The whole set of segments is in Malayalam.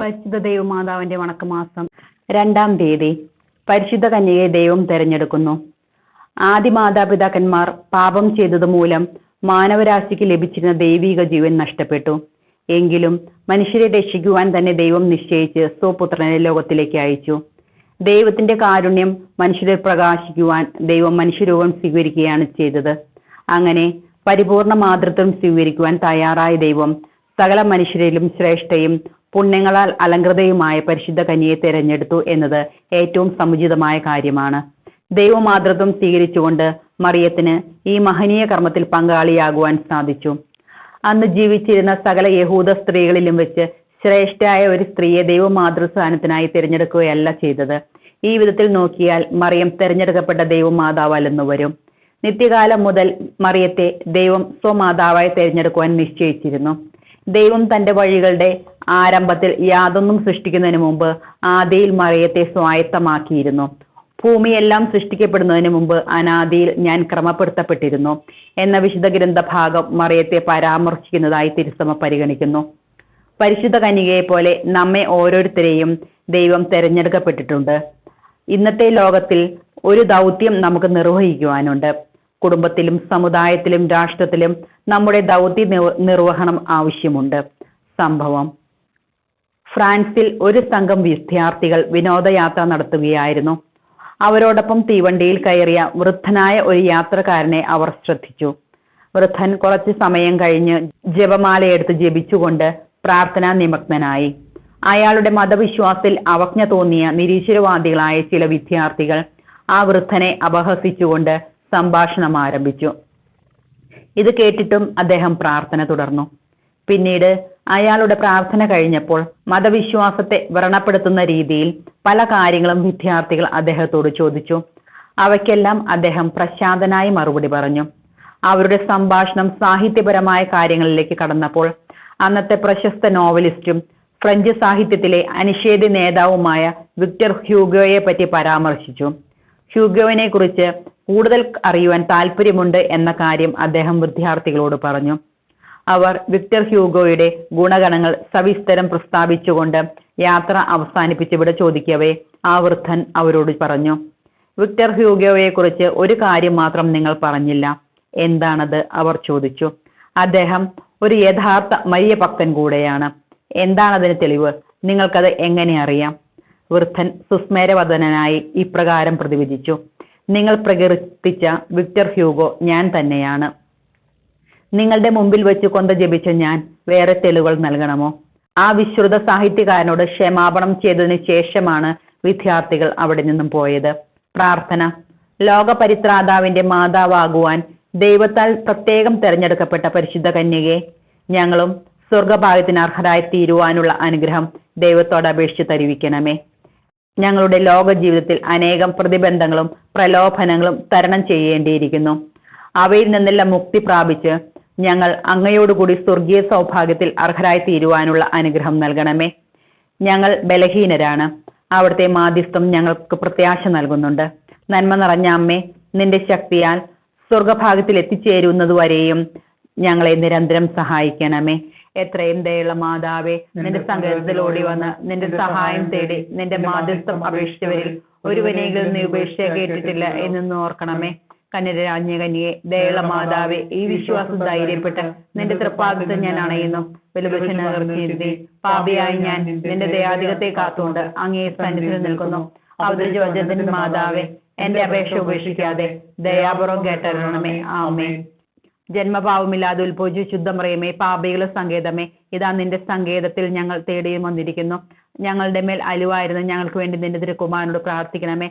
പരിശുദ്ധ ദൈവമാതാവിന്റെ വണക്കമാസം രണ്ടാം തീയതി പരിശുദ്ധ കന്യകയെ ദൈവം തെരഞ്ഞെടുക്കുന്നു. ആദ്യ മാതാപിതാക്കന്മാർ പാപം ചെയ്തത് മൂലം മാനവരാശിക്ക് ലഭിച്ചിരുന്ന ദൈവിക ജീവൻ നഷ്ടപ്പെട്ടു. എങ്കിലും മനുഷ്യരെ രക്ഷിക്കുവാൻ തന്നെ ദൈവം നിശ്ചയിച്ച് സ്വപുത്രനെ ലോകത്തിലേക്ക് അയച്ചു. ദൈവത്തിന്റെ കാരുണ്യം മനുഷ്യരെ പ്രകാശിക്കുവാൻ ദൈവം മനുഷ്യരൂപം സ്വീകരിക്കുകയാണ് ചെയ്തത്. അങ്ങനെ പരിപൂർണ മാതൃത്വം സ്വീകരിക്കുവാൻ തയ്യാറായ ദൈവം സകല മനുഷ്യരിലും ശ്രേഷ്ഠയും പുണ്യങ്ങളാൽ അലങ്കൃതയുമായ പരിശുദ്ധ കന്യയെ തിരഞ്ഞെടുത്തു എന്നത് ഏറ്റവും സമുചിതമായ കാര്യമാണ്. ദൈവമാതൃത്വം സ്വീകരിച്ചുകൊണ്ട് മറിയത്തിന് ഈ മഹനീയ കർമ്മത്തിൽ പങ്കാളിയാകുവാൻ സാധിച്ചു. അന്ന് ജീവിച്ചിരുന്ന സകല യഹൂദ സ്ത്രീകളിലും വെച്ച് ശ്രേഷ്ഠയായ ഒരു സ്ത്രീയെ ദൈവമാതൃസ്ഥാനത്തിനായി തിരഞ്ഞെടുക്കുകയല്ല ചെയ്തത്. ഈ വിധത്തിൽ നോക്കിയാൽ മറിയം തിരഞ്ഞെടുക്കപ്പെട്ട ദൈവമാതാവല്ലെന്നു വരും. നിത്യകാലം മുതൽ മറിയത്തെ ദൈവം സ്വമാതാവായി തിരഞ്ഞെടുക്കുവാൻ നിശ്ചയിച്ചിരുന്നു. ദൈവം തന്റെ വഴികളുടെ ആരംഭത്തിൽ യാതൊന്നും സൃഷ്ടിക്കുന്നതിന് മുമ്പ് ആദിയിൽ മറിയത്തെ സ്വായത്തമാക്കിയിരുന്നു. ഭൂമിയെല്ലാം സൃഷ്ടിക്കപ്പെടുന്നതിന് മുമ്പ് അനാദിയിൽ ഞാൻ ക്രമപ്പെടുത്തപ്പെട്ടിരുന്നു എന്ന വിശുദ്ധ ഗ്രന്ഥ ഭാഗം മറിയത്തെ പരാമർശിക്കുന്നതായി തിരുസമ പരിഗണിക്കുന്നു. പരിശുദ്ധ കന്യകയെ പോലെ നമ്മെ ഓരോരുത്തരെയും ദൈവം തെരഞ്ഞെടുക്കപ്പെട്ടിട്ടുണ്ട്. ഇന്നത്തെ ലോകത്തിൽ ഒരു ദൗത്യം നമുക്ക് നിർവഹിക്കുവാനുണ്ട്. കുടുംബത്തിലും സമുദായത്തിലും രാഷ്ട്രത്തിലും നമ്മുടെ ദൗത്യ നിർവഹണം ആവശ്യമുണ്ട്. സംഭവം ഫ്രാൻസിൽ ഒരു സംഘം വിദ്യാർത്ഥികൾ വിനോദയാത്ര നടത്തുകയായിരുന്നു. അവരോടൊപ്പം തീവണ്ടിയിൽ കയറിയ വൃദ്ധനായ ഒരു യാത്രക്കാരനെ അവർ ശ്രദ്ധിച്ചു. വൃദ്ധൻ കുറച്ചു സമയം കഴിഞ്ഞ് ജപമാലയെടുത്ത് ജപിച്ചുകൊണ്ട് പ്രാർത്ഥനാ നിമഗ്നനായി. അയാളുടെ മതവിശ്വാസത്തിൽ അവജ്ഞ തോന്നിയ നിരീശ്വരവാദികളായ ചില വിദ്യാർത്ഥികൾ ആ വൃദ്ധനെ അപഹസിച്ചുകൊണ്ട് സംഭാഷണം ആരംഭിച്ചു. ഇത് കേട്ടിട്ടും അദ്ദേഹം പ്രാർത്ഥന തുടർന്നു. പിന്നീട് അയാളുടെ പ്രാർത്ഥന കഴിഞ്ഞപ്പോൾ മതവിശ്വാസത്തെ വ്രണപ്പെടുത്തുന്ന രീതിയിൽ പല കാര്യങ്ങളും വിദ്യാർത്ഥികൾ അദ്ദേഹത്തോട് ചോദിച്ചു. അവയ്ക്കെല്ലാം അദ്ദേഹം പ്രശാന്തനായി മറുപടി പറഞ്ഞു. അവരുടെ സംഭാഷണം സാഹിത്യപരമായ കാര്യങ്ങളിലേക്ക് കടന്നപ്പോൾ അന്നത്തെ പ്രശസ്ത നോവലിസ്റ്റും ഫ്രഞ്ച് സാഹിത്യത്തിലെ അനിഷേധ നേതാവുമായ വിക്ടർ ഹ്യൂഗോയെ പറ്റി പരാമർശിച്ചു. ഹ്യൂഗോവിനെ കുറിച്ച് കൂടുതൽ അറിയുവാൻ താല്പര്യമുണ്ട് എന്ന കാര്യം അദ്ദേഹം വിദ്യാർത്ഥികളോട് പറഞ്ഞു. അവർ വിക്ടർ ഹ്യൂഗോയുടെ ഗുണഗണങ്ങൾ സവിസ്തരം പ്രസ്താവിച്ചുകൊണ്ട് യാത്ര അവസാനിപ്പിച്ച് വിട ചോദിക്കവേ ആ വൃദ്ധൻ അവരോട് പറഞ്ഞു വിക്ടർ ഹ്യൂഗോയെ കുറിച്ച് ഒരു കാര്യം മാത്രം നിങ്ങൾ പറഞ്ഞില്ല. എന്താണത്? അവർ ചോദിച്ചു അദ്ദേഹം ഒരു യഥാർത്ഥ മരിയ ഭക്തൻ കൂടെയാണ്. എന്താണതിന് തെളിവ്? നിങ്ങൾക്കത് എങ്ങനെ അറിയാം? വൃദ്ധൻ സുസ്മേരവദനായി ഇപ്രകാരം പ്രതിവിധിച്ചു നിങ്ങൾ പ്രകീർത്തിച്ച വിക്ടർ ഹ്യൂഗോ ഞാൻ തന്നെയാണ്. നിങ്ങളുടെ മുമ്പിൽ വെച്ച് കൊന്ത ജപിച്ച ഞാൻ വേറെ തെളിവുകൾ നൽകണമോ? ആ വിശ്രുത സാഹിത്യകാരനോട് ക്ഷമാപണം ചെയ്തതിനു ശേഷമാണ് വിദ്യാർത്ഥികൾ അവിടെ നിന്നും പോയത്. പ്രാർത്ഥന. ലോകപരിത്രാതാവിന്റെ മാതാവാകുവാൻ ദൈവത്താൽ പ്രത്യേകം തെരഞ്ഞെടുക്കപ്പെട്ട പരിശുദ്ധ കന്യകെ ഞങ്ങളും സ്വർഗഭാഗ്യത്തിന് അർഹരായി തീരുവാനുള്ള അനുഗ്രഹം ദൈവത്തോട് അപേക്ഷിച്ച് തരുവിക്കണമേ. ഞങ്ങളുടെ ലോക ജീവിതത്തിൽ അനേകം പ്രതിബന്ധങ്ങളും പ്രലോഭനങ്ങളും തരണം ചെയ്യേണ്ടിയിരിക്കുന്നു. അവയിൽ നിന്നെല്ലാം മുക്തി പ്രാപിച്ച് ഞങ്ങൾ അങ്ങയോടുകൂടി സ്വർഗീയ സൗഭാഗ്യത്തിൽ അർഹരായി തീരുവാനുള്ള അനുഗ്രഹം നൽകണമേ. ഞങ്ങൾ ബലഹീനരാണ്. അവിടുത്തെ മാധ്യസ്ഥം ഞങ്ങൾക്ക് പ്രത്യാശ നൽകുന്നുണ്ട്. നന്മ നിറഞ്ഞ അമ്മേ നിന്റെ ശക്തിയാൽ സ്വർഗഭാഗത്തിൽ എത്തിച്ചേരുന്നതുവരെയും ഞങ്ങളെ നിരന്തരം സഹായിക്കണമേ. എത്രയും ദയുള്ള മാതാവേ നിന്റെ സങ്കേതത്തിൽ ഓടി വന്ന് നിന്റെ സഹായം തേടി നിന്റെ മാധ്യസ്ഥം അപേക്ഷിച്ചവരിൽ ഒരുവനെങ്കിലും നീ ഉപേക്ഷ കേട്ടിട്ടില്ല. എന്നൊന്ന് ഓർക്കണമേ. കന്യരാജ്ഞ കന്യയെ ദയുള്ള മാതാവേ ഈ വിശ്വാസം ധൈര്യപ്പെട്ട് നിന്റെ തൃപ്പാദത്തെ ഞാൻ അണയുന്നു. വലുപക്ഷനീർത്തി പാപിയായി ഞാൻ നിന്റെ ദയാധികത്തെ കാത്തുകൊണ്ട് അങ്ങേ സന്നിധിയിൽ നിൽക്കുന്നു. അവതരിച്ച വചനത്തിന്റെ മാതാവേ എന്റെ അപേക്ഷ ഉപേക്ഷിക്കാതെ ദയാപൂർവം കേട്ടരണമേ ആമേ ജന്മഭാവമില്ലാതെ ഉത്ഭവിച്ചു ശുദ്ധമറിയമേ പാപികളുടെ സങ്കേതമേ ഇതാ നിന്റെ സങ്കേതത്തിൽ ഞങ്ങൾ തേടിയും വന്നിരിക്കുന്നു. ഞങ്ങളുടെ മേൽ അലുവായിരുന്നു ഞങ്ങൾക്ക് വേണ്ടി നിന്റെ തിരുക്കുമാരനോട് പ്രാർത്ഥിക്കണമേ.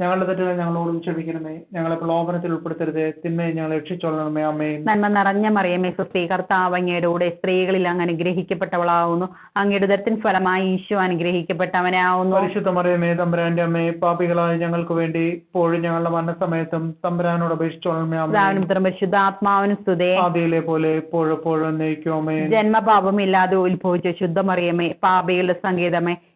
ഞങ്ങളുടെ തെറ്റുകൾ ഞങ്ങളോടും ക്ഷമിക്കണമേ. ഞങ്ങളെ പ്രലോഭനത്തിൽ ഉൾപ്പെടുത്തരുതേ. തിന്മയെ ഞങ്ങൾ രക്ഷിച്ചോളണമേ. അമ്മേ നന്മ നിറഞ്ഞ മറിയമേ സുസ്ഥി കർത്താവ് അങ്ങയുടെ കൂടെ സ്ത്രീകളിൽ അങ്ങ് അനുഗ്രഹിക്കപ്പെട്ടവളാവുന്നു. അങ്ങയുടെ ദത്തിൻ ഫലമായി ഈശോ അനുഗ്രഹിക്കപ്പെട്ടവനാവുന്നു. പരിശുദ്ധ മറിയമേ തമ്പുരാന്റെ അമ്മേ പാപികളായ ഞങ്ങൾക്ക് വേണ്ടി ഇപ്പോഴും ഞങ്ങളുടെ മരണസമയത്തും തമ്പുരാനോട് അപേക്ഷിച്ചോളണമേ. അമ്മേ പരിശുദ്ധ ആത്മാവിനും സ്തുതേ. ആദിയിലെ പോലെ എപ്പോഴും എപ്പോഴും നയിക്കുമേ ജന്മപാപമില്ലാതെ ഉത്ഭവിച്ച ശുദ്ധമറിയമേ പാപികളുടെ സങ്കേതമേ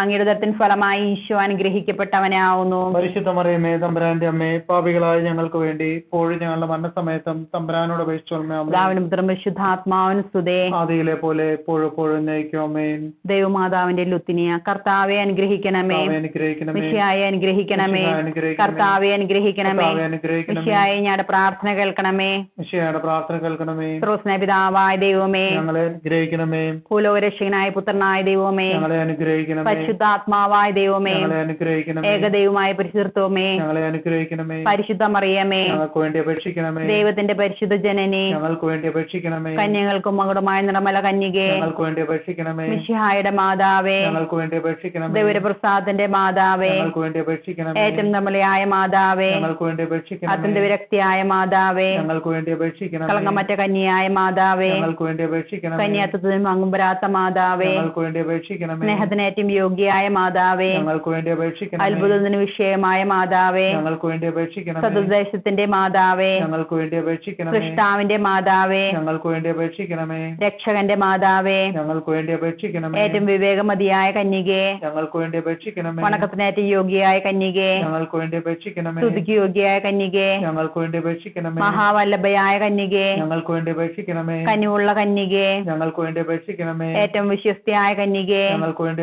അങ്ങയുടെ ഫലമായി ഈശോ അനുഗ്രഹിക്കപ്പെട്ടവനാവുന്നു. പരിശുദ്ധ മറിയമേ തമ്പുരാന്റെ അമ്മേ പാപികളായ ഞങ്ങൾക്ക് വേണ്ടി ഇപ്പോഴും ഞങ്ങളുടെ മരണസമയത്തും തമ്പുരാനോട് അപേക്ഷിച്ചോളമേ അമ്മേ സുതേ ആദിയിലെ പോലെ എപ്പോഴും എപ്പോഴും നയിക്കുമേ ദൈവമാതാവിന്റെ ലുത്തിനിയ കർത്താവെ അനുഗ്രഹിക്കണമേ. മിശിയായെ അനുഗ്രഹിക്കണമേ. കർത്താവെ അനുഗ്രഹിക്കണമേ. മിശിയായെ ഞങ്ങളുടെ പ്രാർത്ഥന കേൾക്കണമേ. വിഷയുടെ പ്രാർത്ഥന കേൾക്കണമേ. സ്രോസ്ന പിതാവായ ദൈവമേ. ഞങ്ങളെ അനുഗ്രഹിക്കണമേ. ഭൂലോകരക്ഷകനായ പുത്രനായ ദൈവമേ. ഞങ്ങളെ അനുഗ്രഹിക്കണമേ. പരിശുദ്ധാത്മാവായ ദൈവമേ ഏകദൈവമായ പരിശുദ്ധത്വമേ ഞങ്ങളെ അനുഗ്രഹിക്കണമേ. പരിശുദ്ധ മറിയമേ ഞങ്ങൾക്ക് വേണ്ടി അപേക്ഷിക്കണമേ. ദൈവത്തിന്റെ പരിശുദ്ധ ജനനെ ഞങ്ങൾക്ക് വേണ്ടി അപേക്ഷിക്കണമേ. കന്യകൾക്കും മകുടമായ നിർമ്മല കന്യകെ ഞങ്ങൾക്ക് വേണ്ടി അപേക്ഷിക്കണമേ. മിശിഹായുടെ മാതാവേ ഞങ്ങൾക്ക് വേണ്ടി അപേക്ഷിക്കണമേ. ദൈവപ്രസാദന്റെ മാതാവേ ഞങ്ങൾക്ക് വേണ്ടി അപേക്ഷിക്കണമേ. ഏറ്റവും നിർമ്മലയായ മാതാവേ ഞങ്ങൾക്ക് വേണ്ടി അപേക്ഷിക്കണമേ. അത്യന്ത വിരക്തിയായ മാതാവേ ഞങ്ങൾക്ക് വേണ്ടി അപേക്ഷിക്കണമേ. കളങ്കമറ്റ കന്യായ മാതാവേ ഞങ്ങൾക്ക് വേണ്ടി അപേക്ഷിക്കണമേ. കന്യാത്വത്തിനും വാങ്ങുമ്പരാത്ത മാതാവേ ഞങ്ങൾക്ക് വേണ്ടി അപേക്ഷിക്കണമേ. സ്നേഹത്തിനേറ്റവും യോഗ്യയായ മാതാവേ ഞങ്ങൾക്ക് വേണ്ടി അപേക്ഷിക്കണം അത്ഭുതത്തിന് വിഷയമായ മാതാവേ ഞങ്ങൾക്ക് വേണ്ടി അപേക്ഷിക്കണം സതുദ്ദേശത്തിന്റെ മാതാവേ ഞങ്ങൾക്ക് വേണ്ടി അപേക്ഷിക്കണം കൃഷ്ണാവിന്റെ മാതാവേ ഞങ്ങൾക്ക് വേണ്ടി അപേക്ഷിക്കണമേ രക്ഷകന്റെ മാതാവേ ഞങ്ങൾക്ക് വേണ്ടി അപേക്ഷിക്കണമേ ഏറ്റവും വിവേകമതിയായ കന്യകെ ഞങ്ങൾക്ക് വേണ്ടി അപേക്ഷിക്കണമേ വണക്കത്തിനേറ്റ യോഗ്യയായ കന്യകെ ഞങ്ങൾക്ക് വേണ്ടി അപേക്ഷിക്കണമേ സ്തുതിക്ക് യോഗ്യയായ കന്യകെ ഞങ്ങൾക്ക് വേണ്ടി അപേക്ഷിക്കണമേ മഹാവല്ലഭയായ കന്യകെ ഞങ്ങൾക്ക് വേണ്ടി അപേക്ഷിക്കണമേ കനിവുള്ള കന്യകെ ഞങ്ങൾക്ക് വേണ്ടി അപേക്ഷിക്കണമേ ഏറ്റവും വിശ്വസ്തയായ കന്യകെ ഞങ്ങൾക്ക് വേണ്ടി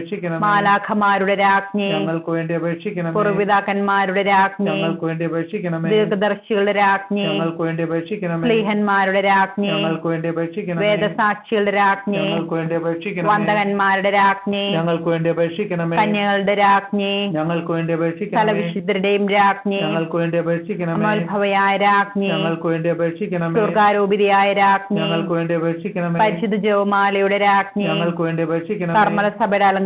അപേക്ഷിക്കണമേ മാലാഖമാരുടെ രാജ്ഞി ഞങ്ങൾക്ക് വേണ്ടി അപേക്ഷിക്കണം പൂർവിതാക്കന്മാരുടെ രാജ്ഞി ഞങ്ങൾക്ക് വേണ്ടി അപേക്ഷിക്കണം ദീർഘദർശികളുടെ രാജ്ഞി ഞങ്ങൾക്ക് വേണ്ടി അപേക്ഷിക്കണം സ്ലീഹന്മാരുടെ രാജ്ഞി ഞങ്ങൾക്ക് വേണ്ടി അപേക്ഷിക്കണം വേദസാക്ഷികളുടെ രാജ്ഞി ഞങ്ങൾക്ക് വേണ്ടി അപേക്ഷിക്കണം വന്ദകന്മാരുടെ രാജ്ഞി ഞങ്ങൾക്ക് വേണ്ടി അപേക്ഷിക്കണം കന്യകളുടെ രാജ്ഞി ഞങ്ങൾക്ക് വേണ്ടി അപേക്ഷിക്കണം സ്ഥലവിശുദ്ധരുടെയും രാജ്ഞി ഞങ്ങൾക്ക് വേണ്ടി അപേക്ഷിക്കണം അമോത്ഭവയായ രാജ്ഞി ഞങ്ങൾക്ക് വേണ്ടി അപേക്ഷിക്കണം ദുർഗാരൂപിതയായ രാജ്ഞി ഞങ്ങൾക്ക് വേണ്ടി അപേക്ഷിക്കണം പരിശുദ്ധ ജവമാലയുടെ രാജ്ഞി ഞങ്ങൾക്ക് വേണ്ടി അപേക്ഷിക്കണം കർമ്മല സഭയുടെ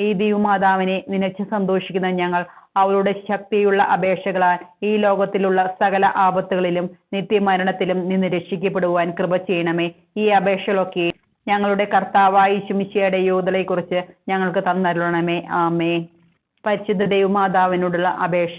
ഈ ദൈവമാതാവിനെ നിനച്ച് സന്തോഷിക്കുന്ന ഞങ്ങൾ അവളുടെ ശക്തിയുള്ള അപേക്ഷകളാൽ ഈ ലോകത്തിലുള്ള സകല ആപത്തുകളിലും നിത്യമരണത്തിലും നിന്ന് രക്ഷിക്കപ്പെടുവാൻ കൃപ ചെയ്യണമേ. ഈ അപേക്ഷകളൊക്കെ ഞങ്ങളുടെ കർത്താവായ ശുമിശയുടെ യോധലയെ കുറിച്ച് ഞങ്ങൾക്ക് തന്നരുളണമേ. ആമേ പരിശുദ്ധ ദൈവമാതാവിനോടുള്ള അപേക്ഷ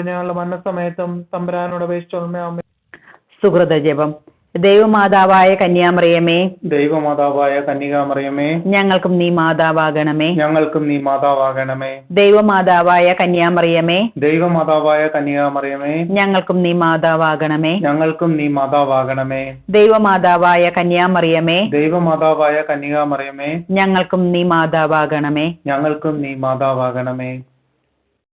ഞങ്ങളുടെ മരണസമയത്തും തമ്പരാനോട് അപേക്ഷിച്ചോളമേ അമ്മേ സുഹൃത ജപം. ദൈവമാതാവായ കന്യാമറിയമേ. ദൈവമാതാവായ കന്യാമറിയമേ. ഞങ്ങൾക്കും നീ മാതാവാകണമേ. ഞങ്ങൾക്കും നീ മാതാവാകണമേ. ദൈവമാതാവായ കന്യാമറിയമേ. ദൈവമാതാവായ കന്യാമറിയമേ. ഞങ്ങൾക്കും നീ മാതാവാകണമേ. ഞങ്ങൾക്കും നീ മാതാവാകണമേ. ദൈവമാതാവായ കന്യാമറിയമേ. ദൈവമാതാവായ കന്യാമറിയമേ. ഞങ്ങൾക്കും നീ മാതാവാകണമേ. ഞങ്ങൾക്കും നീ മാതാവാകണമേ.